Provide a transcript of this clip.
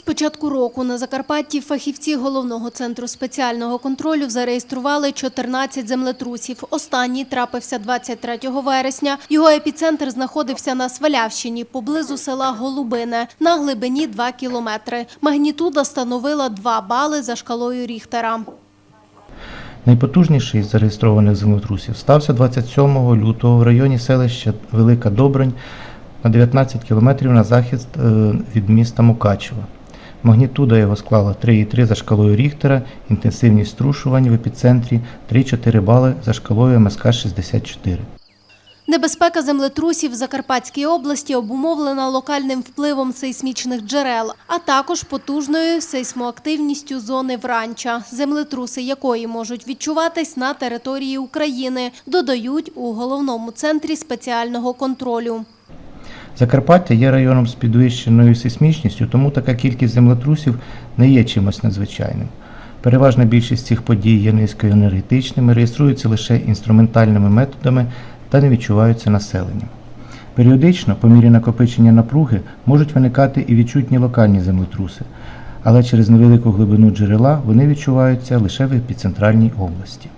З початку року на Закарпатті фахівці головного центру спеціального контролю зареєстрували 14 землетрусів. Останній трапився 23 вересня. Його епіцентр знаходився на Свалявщині, поблизу села Голубине, на глибині 2 кілометри. Магнітуда становила 2 бали за шкалою Ріхтера. Найпотужніший з зареєстрованих землетрусів стався 27 лютого в районі селища Велика Добрань на 19 кілометрів на захід е, від міста Мукачева. Магнітуда його склала 3,3 за шкалою Ріхтера, інтенсивність струшувань в епіцентрі 3,4 бали за шкалою МСК 64. Небезпека землетрусів в Закарпатській області обумовлена локальним впливом сейсмічних джерел, а також потужною сейсмоактивністю зони Вранча, землетруси якої можуть відчуватись на території України, додають у головному центрі спеціального контролю. Закарпаття є районом з підвищеною сейсмічністю, тому така кількість землетрусів не є чимось надзвичайним. Переважна більшість цих подій є низькоенергетичними, реєструються лише інструментальними методами та не відчуваються населенням. Періодично, по мірі накопичення напруги, можуть виникати і відчутні локальні землетруси, але через невелику глибину джерела вони відчуваються лише в епіцентральній області.